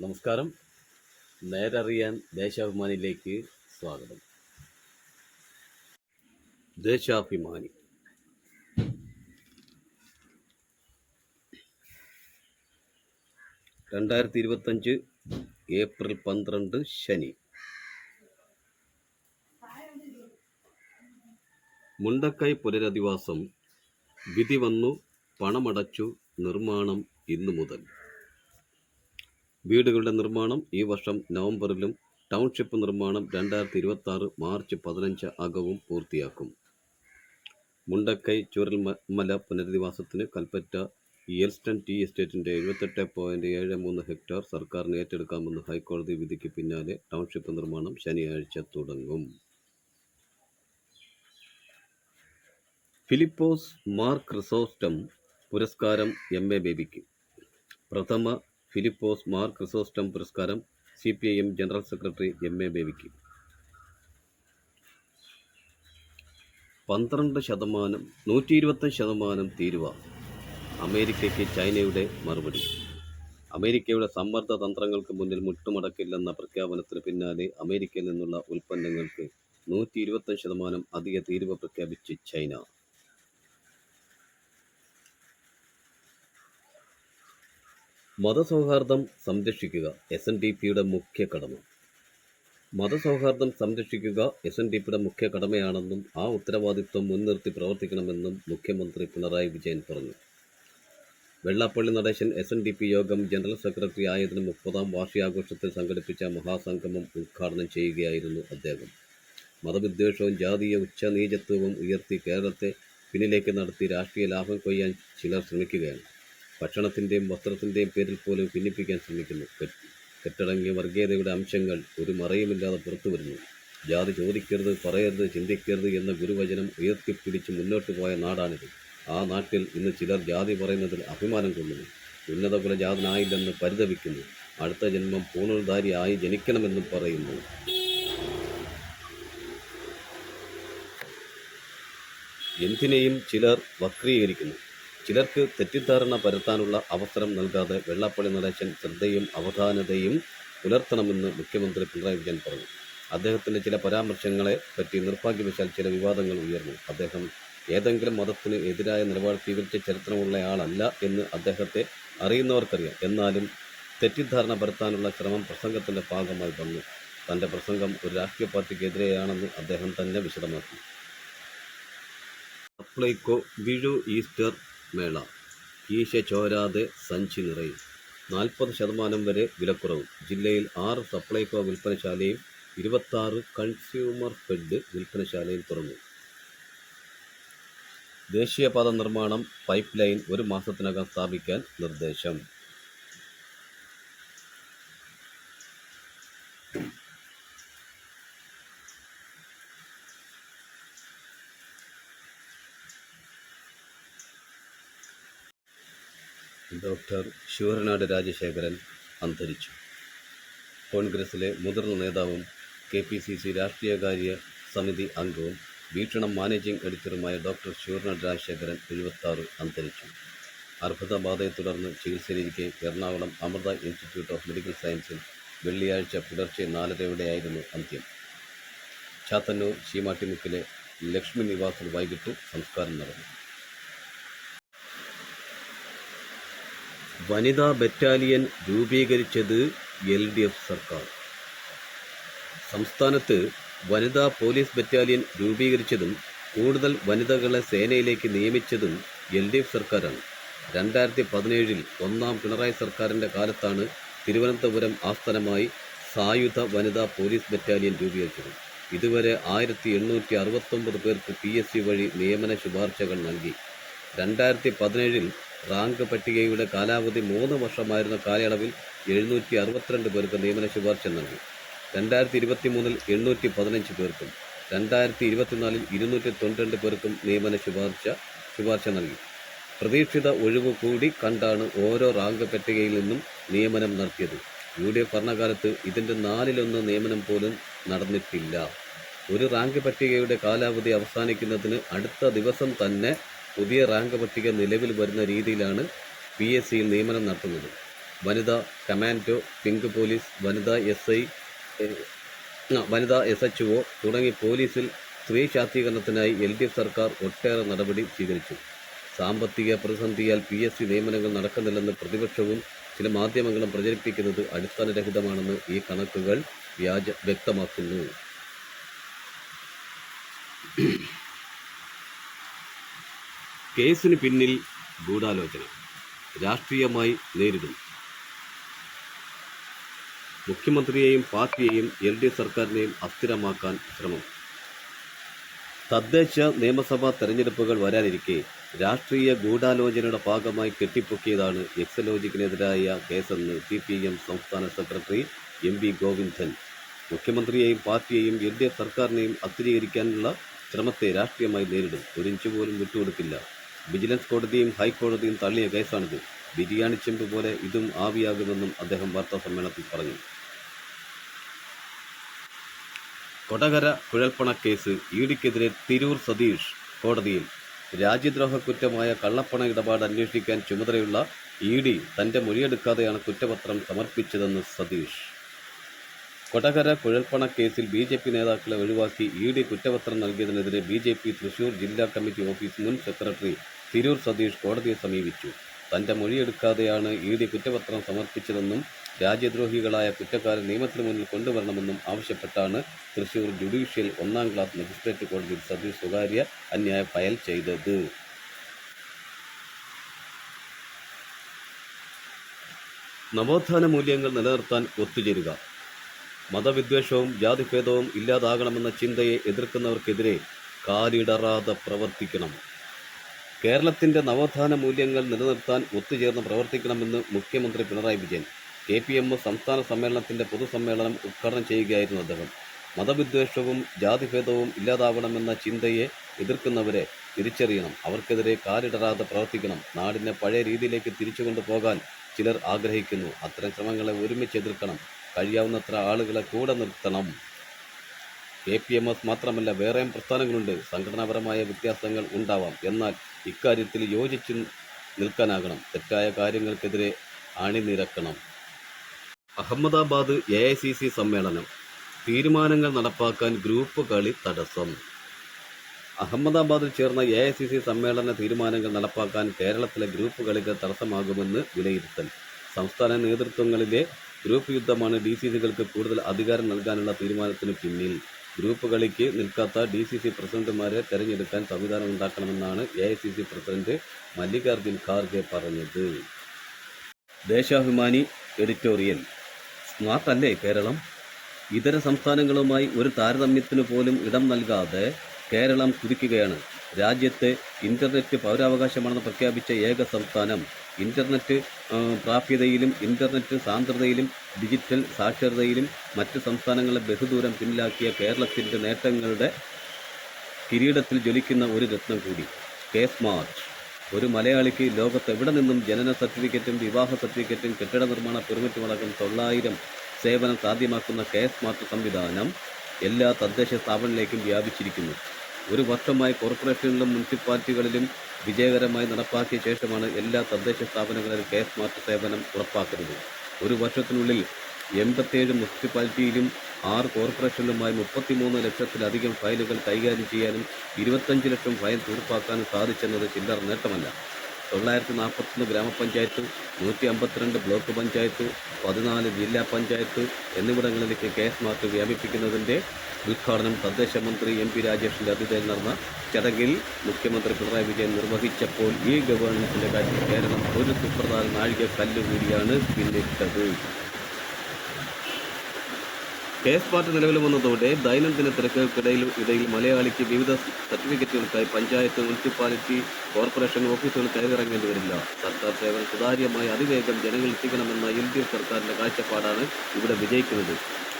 നമസ്കാരം. നേരറിയാൻ ദേശാഭിമാനിയിലേക്ക് സ്വാഗതം. ദേശാഭിമാനി. രണ്ടായിരത്തി ഇരുപത്തഞ്ച് ഏപ്രിൽ പന്ത്രണ്ട് ശനി. മുണ്ടക്കൈ പുനരധിവാസം. വിധി വന്നു പണമടച്ചു നിർമ്മാണം ഇന്നു മുതൽ. വീടുകളുടെ നിർമ്മാണം ഈ വർഷം നവംബറിലും ടൗൺഷിപ്പ് നിർമ്മാണം രണ്ടായിരത്തി ഇരുപത്തി ആറ് മാർച്ച് പതിനഞ്ച് അകവും പൂർത്തിയാക്കും. മുണ്ടക്കൈ ചുരൽമല പുനരധിവാസത്തിന് കൽപ്പറ്റ എൽസ്റ്റൺ ടി എസ്റ്റേറ്റിന്റെ എഴുപത്തെട്ട് പോയിന്റ് ഏഴ് മൂന്ന് ഹെക്ടർ സർക്കാരിന് ഏറ്റെടുക്കാമെന്ന് ഹൈക്കോടതി വിധിക്ക് പിന്നാലെ ടൗൺഷിപ്പ് നിർമ്മാണം ശനിയാഴ്ച തുടങ്ങും. ഫിലിപ്പോസ് മാർ ക്രിസോസ്റ്റം പുരസ്കാരം എം എ ബേബിക്ക്. പ്രഥമ ഫിലിപ്പോസ് മാർ ക്രിസോസ്റ്റം പുരസ്കാരം C P I M general secretary M A ബേബിക്ക്. പന്ത്രണ്ട് ശതമാനം നൂറ്റി ഇരുപത്തഞ്ച് ശതമാനം തീരുവ അമേരിക്കയ്ക്ക് ചൈനയുടെ മറുപടി. അമേരിക്കയുടെ സമ്മർദ്ദ തന്ത്രങ്ങൾക്ക് മുന്നിൽ മുട്ടുമടക്കില്ലെന്ന പ്രഖ്യാപനത്തിന് പിന്നാലെ അമേരിക്കയിൽ നിന്നുള്ള ഉൽപ്പന്നങ്ങൾക്ക് നൂറ്റി ഇരുപത്തഞ്ച് ശതമാനം അധിക തീരുവ പ്രഖ്യാപിച്ച് ചൈന. മതസൗഹാർദ്ദം സംരക്ഷിക്കുക എസ് എൻ ഡി പിയുടെ മുഖ്യ കടമ. മതസൗഹാർദ്ദം സംരക്ഷിക്കുക എസ് എൻ ഡി പിയുടെ മുഖ്യ കടമയാണെന്നും ആ ഉത്തരവാദിത്വം മുൻനിർത്തി പ്രവർത്തിക്കണമെന്നും മുഖ്യമന്ത്രി പിണറായി വിജയൻ പറഞ്ഞു. Vellappally Natesan S N D P Yogam general secretary ആയതിന് മുപ്പതാം വാർഷികാഘോഷത്തിൽ സംഘടിപ്പിച്ച മഹാസംഗമം ഉദ്ഘാടനം ചെയ്യുകയായിരുന്നു അദ്ദേഹം. മതവിദ്വേഷവും ജാതീയ ഉച്ചനീചത്വവും ഉയർത്തി കേരളത്തെ പിന്നിലേക്ക് നടത്തി രാഷ്ട്രീയ ലാഭം കൊയ്യാൻ ചിലർ ശ്രമിക്കുകയാണ്. ഭക്ഷണത്തിന്റെയും വസ്ത്രത്തിന്റെയും പേരിൽ പോലും ഭിന്നിപ്പിക്കാൻ ശ്രമിക്കുന്നു. കെട്ട്- കെട്ടടങ്ങിയ വർഗീയതയുടെ അംശങ്ങൾ ഒരു മറയുമില്ലാതെ പുറത്തു വരുന്നു. ജാതി ചോദിക്കരുത് പറയരുത് ചിന്തിക്കരുത് എന്ന ഗുരുവചനം ഉയർത്തിപ്പിടിച്ച് മുന്നോട്ട് പോയ നാടാണിത്. ആ നാട്ടിൽ ഇന്ന് ചിലർ ജാതി പറയുന്നതിൽ അഭിമാനം കൊള്ളുന്നു. ഉന്നത കുലജാതനായില്ലെന്ന് പരിതപിക്കുന്നു. അടുത്ത ജന്മം പൂണുധാരിയായി ജനിക്കണമെന്നും പറയുന്നു. എന്തിനേയും ചിലർ വക്രീകരിക്കുന്നു. ചിലർക്ക് തെറ്റിദ്ധാരണ പരത്താനുള്ള അവസരം നൽകാതെ വെള്ളാപ്പള്ളി നടേശൻ ശ്രദ്ധയും അവധാനതയും പുലർത്തണമെന്ന് മുഖ്യമന്ത്രി പിണറായി വിജയൻ പറഞ്ഞു. അദ്ദേഹത്തിന്റെ ചില പരാമർശങ്ങളെ പറ്റി നിർഭാഗ്യവശാൽ ചില വിവാദങ്ങൾ ഉയർന്നു. അദ്ദേഹം ഏതെങ്കിലും മതത്തിന് എതിരായ നിലപാട് സ്വീകരിച്ച ചരിത്രമുള്ളയാളല്ല എന്ന് അദ്ദേഹത്തെ അറിയുന്നവർക്കറിയാം. എന്നാലും തെറ്റിദ്ധാരണ പരത്താനുള്ള ശ്രമം പ്രസംഗത്തിന്റെ ഭാഗമായി വന്നു. തന്റെ പ്രസംഗം ഒരു രാഷ്ട്രീയ പാർട്ടിക്കെതിരെയാണെന്ന് അദ്ദേഹം തന്നെ വിശദമാക്കി. സപ്ലൈകോ വിഴു ഈസ്റ്റർ മേള. ഈശ ചോരാതെ സഞ്ചി നിറയും. നാൽപ്പത് ശതമാനം വരെ വിലക്കുറവ്. ജില്ലയിൽ ആറ് സപ്ലൈകോ വിൽപ്പനശാലയും ഇരുപത്താറ് കൺസ്യൂമർ ഫെഡ് വിൽപ്പനശാലയും തുറന്നു. ദേശീയപാത നിർമ്മാണം പൈപ്പ് ലൈൻ ഒരു മാസത്തിനകം സ്ഥാപിക്കാൻ നിർദ്ദേശം. ഡോക്ടർ ശിവരനാട് രാജശേഖരൻ അന്തരിച്ചു. കോൺഗ്രസിലെ മുതിർന്ന നേതാവും കെ പി സി സി രാഷ്ട്രീയകാര്യ സമിതി അംഗവും വീക്ഷണം മാനേജിംഗ് എഡിറ്ററുമായ ഡോക്ടർ ശിവരനാട് രാജശേഖരൻ എഴുപത്താറ് അന്തരിച്ചു. അർബുദബാധയെ തുടർന്ന് ചികിത്സയിലിരിക്കെ Ernakulam Amrita institute of medical സയൻസിൽ വെള്ളിയാഴ്ച പുലർച്ചെ നാലരയോടെയായിരുന്നു അന്ത്യം. ചാത്തന്നൂർ ശീമാട്ടിമുക്കിലെ ലക്ഷ്മി നിവാസിൽ വൈകിട്ട് സംസ്കാരം നടന്നു. വനിതാ ബറ്റാലിയൻ രൂപീകരിച്ചത് എൽ ഡി എഫ് സർക്കാർ. സംസ്ഥാനത്ത് വനിതാ പോലീസ് ബറ്റാലിയൻ രൂപീകരിച്ചതും കൂടുതൽ വനിതകളെ സേനയിലേക്ക് നിയമിച്ചതും എൽ ഡി എഫ് സർക്കാരാണ്. രണ്ടായിരത്തി പതിനേഴിൽ ഒന്നാം പിണറായി സർക്കാരിന്റെ കാലത്താണ് തിരുവനന്തപുരം ആസ്ഥാനമായി സായുധ വനിതാ പോലീസ് ബറ്റാലിയൻ രൂപീകരിച്ചത്. ഇതുവരെ ആയിരത്തി എണ്ണൂറ്റി അറുപത്തൊമ്പത് പേർക്ക് പി എസ് സി വഴി നിയമന ശുപാർശകൾ നൽകി. രണ്ടായിരത്തി പതിനേഴിൽ റാങ്ക് പട്ടികയുടെ കാലാവധി മൂന്ന് വർഷമായിരുന്ന കാലയളവിൽ എഴുന്നൂറ്റി അറുപത്തിരണ്ട് പേർക്ക് നിയമന ശുപാർശ നൽകി. രണ്ടായിരത്തി ഇരുപത്തി മൂന്നിൽ എണ്ണൂറ്റി പതിനഞ്ച് പേർക്കും രണ്ടായിരത്തി ഇരുപത്തിനാലിൽ ഇരുന്നൂറ്റി തൊണ്ണൂറ്റി പേർക്കും നിയമന ശുപാർശ ശുപാർശ നൽകി. പ്രതീക്ഷിത ഒഴിവ് കൂടി കണ്ടാണ് ഓരോ റാങ്ക് പട്ടികയിൽ നിന്നും നിയമനം നടത്തിയത്. യു ഡി എഫ് ഭരണകാലത്ത് ഇതിന്റെ നാലിലൊന്ന് നിയമനം പോലും നടന്നിട്ടില്ല. ഒരു റാങ്ക് പട്ടികയുടെ കാലാവധി അവസാനിക്കുന്നതിന് അടുത്ത ദിവസം തന്നെ പുതിയ റാങ്ക് പട്ടിക നിലവിൽ വരുന്ന രീതിയിലാണ് പി എസ് സിയിൽ നിയമനം നടത്തുന്നത്. വനിതാ കമാൻഡോ പിങ്ക് പോലീസ് വനിതാ എസ് ഐ വനിതാ എസ് എച്ച് ഒ തുടങ്ങി പോലീസിൽ സ്ത്രീ ശാക്തീകരണത്തിനായി എൽ ഡി എഫ് സർക്കാർ ഒട്ടേറെ നടപടി സ്വീകരിച്ചു. സാമ്പത്തിക പ്രതിസന്ധിയാൽ പി എസ് സി നിയമനങ്ങൾ നടക്കുന്നില്ലെന്ന് പ്രതിപക്ഷവും ചില മാധ്യമങ്ങളും പ്രചരിപ്പിക്കുന്നത് അടിസ്ഥാനരഹിതമാണെന്ന് ഈ കണക്കുകൾ വ്യാജ വ്യക്തമാക്കുന്നു. കേസിന് പിന്നിൽ ഗൂഢാലോചന രാഷ്ട്രീയമായി നേരിടും മുഖ്യമന്ത്രിയെയും പാർട്ടിയെയും എൽ ഡി എഫ് സർക്കാരിനെയും അസ്ഥിരമാക്കാൻ ശ്രമം. തദ്ദേശ നിയമസഭാ തെരഞ്ഞെടുപ്പുകൾ വരാനിരിക്കെ രാഷ്ട്രീയ ഗൂഢാലോചനയുടെ ഭാഗമായി കെട്ടിപ്പൊക്കിയതാണ് എക്സലോജിക്കിനെതിരായ കേസെന്ന് സി പി എം സംസ്ഥാന സെക്രട്ടറി എം വി ഗോവിന്ദൻ. മുഖ്യമന്ത്രിയെയും പാർട്ടിയെയും എൽ ഡി എഫ് സർക്കാരിനെയും അസ്ഥിരീകരിക്കാനുള്ള ശ്രമത്തെ രാഷ്ട്രീയമായി നേരിടും. ഒരു പോലും വിട്ടുകൊടുക്കില്ല. വിജിലൻസ് കോടതിയും ഹൈക്കോടതിയും തള്ളിയ കേസാണിത്. ബിരിയാണി ചെമ്പ് പോലെ ഇതും ആവിയാകുമെന്നും അദ്ദേഹം വാർത്താ സമ്മേളനത്തിൽ പറഞ്ഞു. കൊടകര കുഴൽപ്പണ കേസ് ഇഡിക്കെതിരെ തിരൂർ സതീഷ് കോടതിയിൽ രാജ്യദ്രോഹ കുറ്റമായ കള്ളപ്പണ ഇടപാട് അന്വേഷിക്കാൻ ചുമതലയുള്ള ഇ ഡി തന്റെ മൊഴിയെടുക്കാതെയാണ് കുറ്റപത്രം സമർപ്പിച്ചതെന്ന് സതീഷ്. കൊടകര കുഴൽപ്പണ കേസിൽ ബി ജെ പി നേതാക്കളെ ഒഴിവാക്കി ഇ ഡി കുറ്റപത്രം നൽകിയതിനെതിരെ ബി ജെ പി തൃശൂർ ജില്ലാ കമ്മിറ്റി ഓഫീസ് മുൻ സെക്രട്ടറി തിരൂർ സതീഷ് കോടതിയെ സമീപിച്ചു. തന്റെ മൊഴിയെടുക്കാതെയാണ് ഇ ഡി കുറ്റപത്രം സമർപ്പിച്ചതെന്നും രാജ്യദ്രോഹികളായ കുറ്റക്കാരെ നിയമത്തിന് മുന്നിൽ കൊണ്ടുവരണമെന്നും ആവശ്യപ്പെട്ടാണ് തൃശൂർ ജുഡീഷ്യൽ ഒന്നാം ക്ലാസ് മജിസ്ട്രേറ്റ് കോടതിയിൽ സതീഷ് സ്വകാര്യ അന്യായ ഫയൽ ചെയ്തത്. നവോത്ഥാന മൂല്യങ്ങൾ നിലനിർത്താൻ ഒത്തുചേരുക. മതവിദ്വേഷവും ജാതിഭേദവും ഇല്ലാതാകണമെന്ന ചിന്തയെ എതിർക്കുന്നവർക്കെതിരെ കാലിടറാതെ പ്രവർത്തിക്കണം. കേരളത്തിന്റെ നവോത്ഥാന മൂല്യങ്ങൾ നിലനിർത്താൻ ഒത്തുചേർന്ന് പ്രവർത്തിക്കണമെന്ന് മുഖ്യമന്ത്രി Pinarayi Vijayan K P M സംസ്ഥാന സമ്മേളനത്തിന്റെ പൊതുസമ്മേളനം ഉദ്ഘാടനം ചെയ്യുകയായിരുന്നു അദ്ദേഹം. മതവിദ്വേഷവും ജാതിഭേദവും ഇല്ലാതാവണമെന്ന ചിന്തയെ എതിർക്കുന്നവരെ തിരിച്ചറിയണം. അവർക്കെതിരെ കാലിടറാതെ പ്രവർത്തിക്കണം. നാടിനെ പഴയ രീതിയിലേക്ക് തിരിച്ചുകൊണ്ടുപോകാൻ ചിലർ ആഗ്രഹിക്കുന്നു. അത്തരം ശ്രമങ്ങളെ ഒരുമിച്ച് എതിർക്കണം. കഴിയാവുന്നത്ര ആളുകളെ കൂടെ നിർത്തണം. കെ പി എം എസ് മാത്രമല്ല വേറെയും പ്രസ്ഥാനങ്ങളുണ്ട്. സംഘടനാപരമായ വ്യത്യാസങ്ങൾ ഉണ്ടാവാം. എന്നാൽ ഇക്കാര്യത്തിൽ യോജിച്ച് നിൽക്കാനാകണം. തെറ്റായ കാര്യങ്ങൾക്കെതിരെ അണിനിരക്കണം. Ahmedabad A I C C സമ്മേളനം. തീരുമാനങ്ങൾ നടപ്പാക്കാൻ ഗ്രൂപ്പ് കളി തടസ്സം. അഹമ്മദാബാദിൽ ചേർന്ന എ ഐ സി സി സമ്മേളന തീരുമാനങ്ങൾ നടപ്പാക്കാൻ കേരളത്തിലെ ഗ്രൂപ്പ് കളികൾ തടസ്സമാകുമെന്ന് വിലയിരുത്തൽ. സംസ്ഥാന നേതൃത്വങ്ങളിലെ ഗ്രൂപ്പ് യുദ്ധമാണ് ഡി സി സികൾക്ക് കൂടുതൽ അധികാരം നൽകാനുള്ള തീരുമാനത്തിന് പിന്നിൽ. ഗ്രൂപ്പ് കളിക്ക് നിൽക്കാത്ത ഡി സി സി പ്രസിഡന്റുമാരെ തെരഞ്ഞെടുക്കാൻ സംവിധാനം ഉണ്ടാക്കണമെന്നാണ് A I C C president Mallikarjun Kharge പറഞ്ഞത്. ദേശാഭിമാനി എഡിറ്റോറിയൽ. സ്മാർട്ട് അല്ലേ കേരളം? ഇതര സംസ്ഥാനങ്ങളുമായി ഒരു താരതമ്യത്തിന് പോലും ഇടം നൽകാതെ കേരളം കുതിക്കുകയാണ്. രാജ്യത്തെ ഇന്റർനെറ്റ് പൗരാവകാശമാണെന്ന് പ്രഖ്യാപിച്ച ഏക സംസ്ഥാനം ഇന്റർനെറ്റ് ആ, പ്രാപ്യതയിലും ഇന്റർനെറ്റ് സാന്ദ്രതയിലും ഡിജിറ്റൽ സാക്ഷരതയിലും മറ്റ് സംസ്ഥാനങ്ങളെ ബഹുദൂരം പിന്നിലാക്കിയ കേരളത്തിന്റെ നേട്ടങ്ങളുടെ കിരീടത്തിൽ ജ്വലിക്കുന്ന ഒരു രത്നം കൂടി കെ സ്മാർട്ട് ഒരു മലയാളിക്ക് ലോകത്ത് എവിടെ നിന്നും ജനന സർട്ടിഫിക്കറ്റും വിവാഹ സർട്ടിഫിക്കറ്റും കെട്ടിട നിർമ്മാണ പെർമിറ്റും അടക്കം തൊള്ളായിരം സേവനം സാധ്യമാക്കുന്ന കെ സ്മാർട്ട് സംവിധാനം എല്ലാ തദ്ദേശ സ്ഥാപനങ്ങളിലേക്കും വ്യാപിച്ചിരിക്കുന്നു. ഒരു വർഷമായി കോർപ്പറേഷനിലും മുനിസിപ്പാലിറ്റികളിലും വിജയകരമായി നടപ്പാക്കിയ ശേഷമാണ് എല്ലാ തദ്ദേശ സ്ഥാപനങ്ങളിലും കെ സ്മാർട്ട് സേവനം ഉറപ്പാക്കുന്നത്. ഒരു വർഷത്തിനുള്ളിൽ എൺപത്തേഴ് മുനിസിപ്പാലിറ്റിയിലും ആറ് കോർപ്പറേഷനിലുമായി മുപ്പത്തിമൂന്ന് ലക്ഷത്തിലധികം ഫയലുകൾ കൈകാര്യം ചെയ്യാനും ഇരുപത്തഞ്ച് ലക്ഷം ഫയൽ തീർപ്പാക്കാനും സാധിച്ചെന്നത് ചില്ലർ നേട്ടമല്ല. തൊള്ളായിരത്തി നാൽപ്പത്തൊന്ന് ഗ്രാമപഞ്ചായത്ത് നൂറ്റി അമ്പത്തിരണ്ട് ബ്ലോക്ക് പഞ്ചായത്ത് പതിനാല് ജില്ലാ പഞ്ചായത്ത് എന്നിവിടങ്ങളിലേക്ക് കെ എസ് മാർക്ക് വ്യാപിപ്പിക്കുന്നതിന്റെ ഉദ്ഘാടനം തദ്ദേശ മന്ത്രി എം പി രാജേഷിന്റെ അധ്യക്ഷതയിൽ നടന്ന ചടങ്ങിൽ മുഖ്യമന്ത്രി പിണറായി വിജയൻ നിർവഹിച്ചപ്പോൾ ഈ ഗവേണൻസിന്റെ കാര്യത്തിൽ കേരളം ഒരു സുപ്രധാന നാഴിക കല്ലുകൂടിയാണ് പിന്നിട്ടത്. കേസ് പാർട്ട് നിലവിൽ വന്നതോടെ ദൈനംദിന തിരക്കുകൾക്കിടയിൽ ഇടയിൽ മലയാളിക്ക് വിവിധ സർട്ടിഫിക്കറ്റുകൾക്കായി പഞ്ചായത്ത് മുനിസിപ്പാലിറ്റി കോർപ്പറേഷൻ ഓഫീസുകൾ കയറിറങ്ങേണ്ടി വരില്ല. സർക്കാർ സേവനം സുതാര്യമായി അതിവേഗം ജനങ്ങൾ എത്തിക്കണമെന്ന എൽ ഡി എഫ് സർക്കാരിന്റെ കാഴ്ചപ്പാടാണ് ഇവിടെ വിജയിക്കുന്നത്.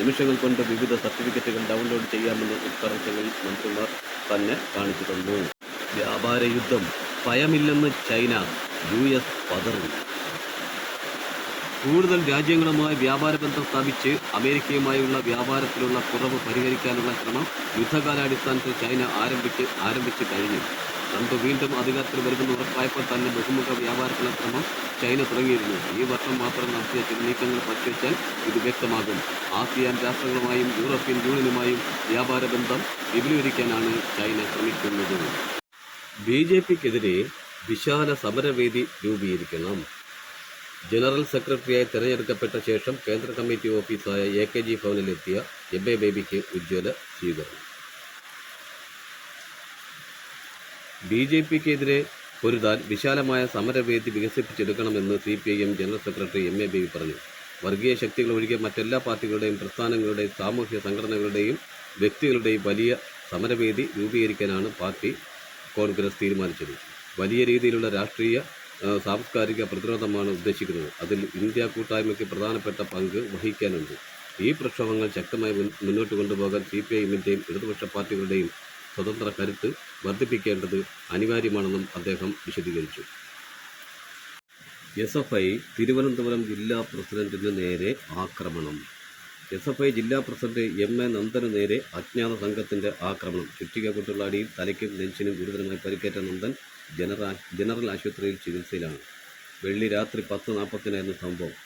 നിമിഷങ്ങൾ കൊണ്ട് വിവിധ സർട്ടിഫിക്കറ്റുകൾ ഡൗൺലോഡ് ചെയ്യാമെന്ന് ഉദ്ഘാടനങ്ങളിൽ മന്ത്രിമാർ തന്നെ കാണിച്ചു തന്നു. വ്യാപാര യുദ്ധം ഭയമില്ലെന്ന് ചൈന യു എസ് പതറി. കൂടുതൽ രാജ്യങ്ങളുമായി വ്യാപാര ബന്ധം സ്ഥാപിച്ച് അമേരിക്കയുമായുള്ള വ്യാപാരത്തിലുള്ള കുറവ് പരിഹരിക്കാനുള്ള ശ്രമം യുദ്ധകാലാടിസ്ഥാനത്തിൽ ചൈന ആരംഭിച്ച് ആരംഭിച്ചു കഴിഞ്ഞു. ട്രംപ് വീണ്ടും അധികാരത്തിൽ വരുമെന്ന് ഉറപ്പായപ്പോൾ തന്നെ ബഹുമുഖ വ്യാപാരത്തിനുള്ള ശ്രമം ചൈന തുടങ്ങിയിരുന്നു. ഈ വർഷം മാത്രം നടത്തിയ ചില നീക്കങ്ങൾ പരിശോധിച്ചാൽ ഇത് വ്യക്തമാകും. ആസിയാൻ രാഷ്ട്രങ്ങളുമായും യൂറോപ്യൻ യൂണിയനുമായും വ്യാപാര ബന്ധം വിപുലീകരിക്കാനാണ് ചൈന ശ്രമിക്കുന്നത്. ബി ജെ പിക്കെതിരെ വിശാല സമരവേദി രൂപീകരിക്കണം. ജനറൽ സെക്രട്ടറിയായി തെരഞ്ഞെടുക്കപ്പെട്ട ശേഷം കേന്ദ്ര കമ്മിറ്റി ഓഫീസായ എ കെ ജി ഭവനിലെത്തിയ എം എ ബേബിക്ക് ഉജ്ജ്വല സ്വീകരണം. ബി ജെ പിക്കെതിരെ പൊരുതാൻ വിശാലമായ സമരവേദി വികസിപ്പിച്ചെടുക്കണമെന്ന് C P I M general secretary M A Baby പറഞ്ഞു. വർഗീയ ശക്തികൾ ഒഴികെ മറ്റെല്ലാ പാർട്ടികളുടെയും പ്രസ്ഥാനങ്ങളുടെയും സാമൂഹ്യ സംഘടനകളുടെയും വ്യക്തികളുടെയും വലിയ സമരവേദി രൂപീകരിക്കാനാണ് പാർട്ടി കോൺഗ്രസ് തീരുമാനിച്ചത്. വലിയ രീതിയിലുള്ള രാഷ്ട്രീയ സാംസ്കാരിക പ്രതിരോധമാണ് ഉദ്ദേശിക്കുന്നത്. അതിൽ ഇന്ത്യ കൂട്ടായ്മയ്ക്ക് പ്രധാനപ്പെട്ട പങ്ക് വഹിക്കാനുണ്ട്. ഈ പ്രക്ഷോഭങ്ങൾ ശക്തമായി മുന്നോട്ട് കൊണ്ടുപോകാൻ സി പി ഐഎമ്മിന്റെയും എമ്മിന്റെയും ഇടതുപക്ഷ പാർട്ടികളുടെയും സ്വതന്ത്ര കരുത്ത് വർദ്ധിപ്പിക്കേണ്ടത് അനിവാര്യമാണെന്നും അദ്ദേഹം വിശദീകരിച്ചു. എസ് എഫ് ഐ തിരുവനന്തപുരം ജില്ലാ പ്രസിഡന്റിന് നേരെ ആക്രമണം. എസ് എഫ് ഐ ജില്ലാ പ്രസിഡന്റ് എം എ നന്ദന് നേരെ അജ്ഞാത സംഘത്തിന്റെ ആക്രമണം. ചുറ്റിക കൊണ്ടുള്ള അടിയിൽ തലയ്ക്കും നെഞ്ചിനും ഗുരുതരമായി പരിക്കേറ്റ നന്ദൻ ജനറൽ ജനറൽ ആശുപത്രിയിൽ ചികിത്സയിലാണ്. വെള്ളി രാത്രി പത്ത് നാൽപ്പത്തിനായിരുന്നു സംഭവം.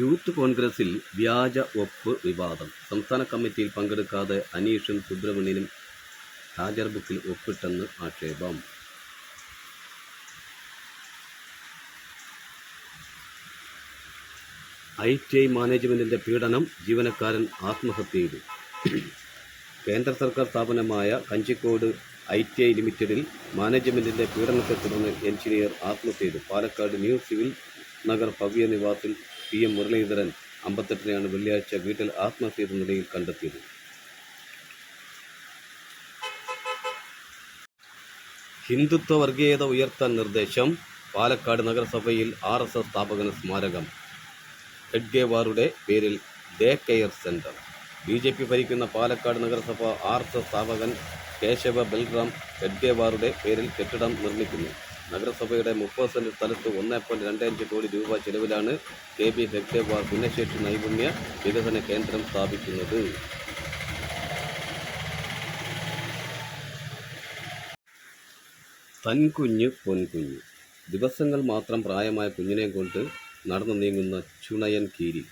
യൂത്ത് കോൺഗ്രസിൽ വ്യാജ ഒപ്പ് വിവാദം. സംസ്ഥാന കമ്മിറ്റിയിൽ പങ്കെടുക്കാതെ അനീഷും സുബ്രഹ്മണ്യനും ഹാജർ ബുക്കിൽ ഒപ്പിട്ടെന്ന് ആക്ഷേപം. ഐ ടി ഐ മാനേജ്മെന്റിന്റെ പീഡനം ജീവനക്കാരൻ ആത്മഹത്യ ചെയ്തു. കേന്ദ്ര സർക്കാർ സ്ഥാപനമായ കഞ്ചിക്കോട് ഐ ടി ഐ ലിമിറ്റഡിൽ മാനേജ്മെന്റിന്റെ പീഡനത്തെ തുടർന്ന് എഞ്ചിനീയർ ആത്മഹത്യ ചെയ്തു. പാലക്കാട് ന്യൂ സിവിൽ നഗർ ഭവ്യ നിവാസിൽ പി എം മുരളീധരൻ അമ്പത്തെട്ടിനെയാണ് വെള്ളിയാഴ്ച വീട്ടിൽ ആത്മഹത്യ ചെയ്ത നിലയിൽ കണ്ടെത്തിയത്. ഹിന്ദുത്വ വർഗീയത ഉയർത്താൻ നിർദ്ദേശം പാലക്കാട് നഗരസഭയിൽ ആർ എസ് എസ് സ്ഥാപകന് സ്മാരകം. ഹെഡ്ഗേവാറുടെ പേരിൽ day care centre. B J P ഭരിക്കുന്ന പാലക്കാട് നഗരസഭ ആർ എസ് എസ് സ്ഥാപകൻ കേശവ ബൽറാം ഹെഡ്ഗേവാറുടെ പേരിൽ കെട്ടിടം നിർമ്മിക്കുന്നു. നഗരസഭയുടെ മുപ്പത് സെന്റ് സ്ഥലത്ത് ഒന്നേ പോയിന്റ് രണ്ട് അഞ്ച് കോടി രൂപ ചെലവിലാണ് കെ ബി ഹെഗ്ഡേവാർ ഭിന്നശേഷി നൈപുണ്യ വികസന കേന്ദ്രം സ്ഥാപിക്കുന്നത്. തൻകുഞ്ഞ് പൊൻകുഞ്ഞ്. ദിവസങ്ങൾ മാത്രം പ്രായമായ കുഞ്ഞിനെ കൊണ്ട് നടന്നു നീങ്ങുന്ന ചുണയൻ കീരി.